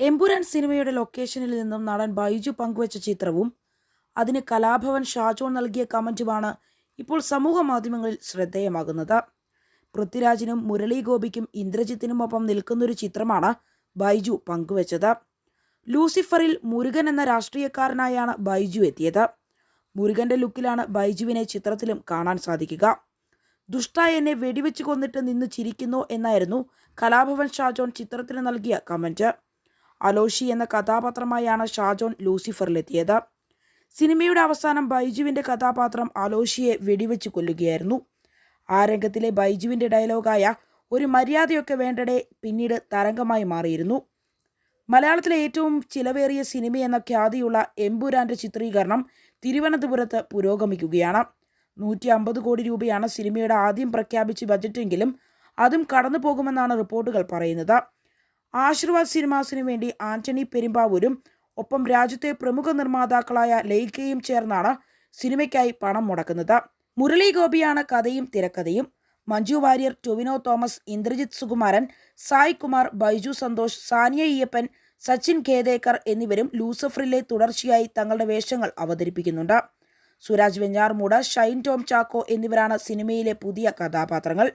എമ്പുരാൻ സിനിമയുടെ ലൊക്കേഷനിൽ നിന്നും നടൻ ബൈജു പങ്കുവച്ച ചിത്രവും അതിന് കലാഭവൻ ഷാജോൺ നൽകിയ കമന്റുമാണ് ഇപ്പോൾ സമൂഹ മാധ്യമങ്ങളിൽ ശ്രദ്ധേയമാകുന്നത്. പൃഥ്വിരാജിനും മുരളി ഗോപിക്കും ഇന്ദ്രജിത്തിനുമൊപ്പം നിൽക്കുന്നൊരു ചിത്രമാണ് ബൈജു പങ്കുവച്ചത്. ലൂസിഫറിൽ മുരുകൻ എന്ന രാഷ്ട്രീയക്കാരനായാണ് ബൈജു എത്തിയത്. മുരുകന്റെ ലുക്കിലാണ് ബൈജുവിനെ ചിത്രത്തിലും കാണാൻ സാധിക്കുക. ദുഷ്ട എന്നെ വെടിവെച്ച് കൊന്നിട്ട് നിന്ന് ചിരിക്കുന്നു എന്നായിരുന്നു കലാഭവൻ ഷാജോൺ ചിത്രത്തിന് നൽകിയ കമന്റ്. അലോഷി എന്ന കഥാപാത്രമായാണ് ഷാജോൺ ലൂസിഫറിലെത്തിയത്. സിനിമയുടെ അവസാനം ബൈജുവിന്റെ കഥാപാത്രം അലോഷിയെ വെടിവെച്ച് കൊല്ലുകയായിരുന്നു. ആ രംഗത്തിലെ ബൈജുവിന്റെ ഡയലോഗായ ഒരു മര്യാദയൊക്കെ വേണ്ടടേ പിന്നീട് തരംഗമായി മാറിയിരുന്നു. മലയാളത്തിലെ ഏറ്റവും ചിലവേറിയ സിനിമ എന്ന ഖ്യാതിയുള്ള എംപുരാന്റെ ചിത്രീകരണം തിരുവനന്തപുരത്ത് പുരോഗമിക്കുകയാണ്. നൂറ്റി അമ്പത് കോടി രൂപയാണ് സിനിമയുടെ ആദ്യം പ്രഖ്യാപിച്ച ബജറ്റെങ്കിലും അതും കടന്നു പോകുമെന്നാണ് റിപ്പോർട്ടുകൾ പറയുന്നത്. ആശീർവാദ് സിനിമാസിനു വേണ്ടി ആന്റണി പെരുമ്പാവൂരും ഒപ്പം രാജ്യത്തെ പ്രമുഖ നിർമ്മാതാക്കളായ ലൈകയും ചേർന്നാണ് സിനിമയ്ക്കായി പണം മുടക്കുന്നത്. മുരളി ഗോപിയാണ് കഥയും തിരക്കഥയും. മഞ്ജു വാര്യർ ടൊവിനോ തോമസ് ഇന്ദ്രജിത് സുകുമാരൻ സായ് കുമാർ ബൈജു സന്തോഷ് സാനിയ അയ്യപ്പൻ സച്ചിൻ ഖേദേക്കർ എന്നിവരും ലൂസഫറിലെ തുടർച്ചയായി തങ്ങളുടെ വേഷങ്ങൾ അവതരിപ്പിക്കുന്നുണ്ട്. സുരാജ് വെഞ്ഞാർമൂട് ഷൈൻ ടോം ചാക്കോ എന്നിവരാണ് സിനിമയിലെ പുതിയ കഥാപാത്രങ്ങൾ.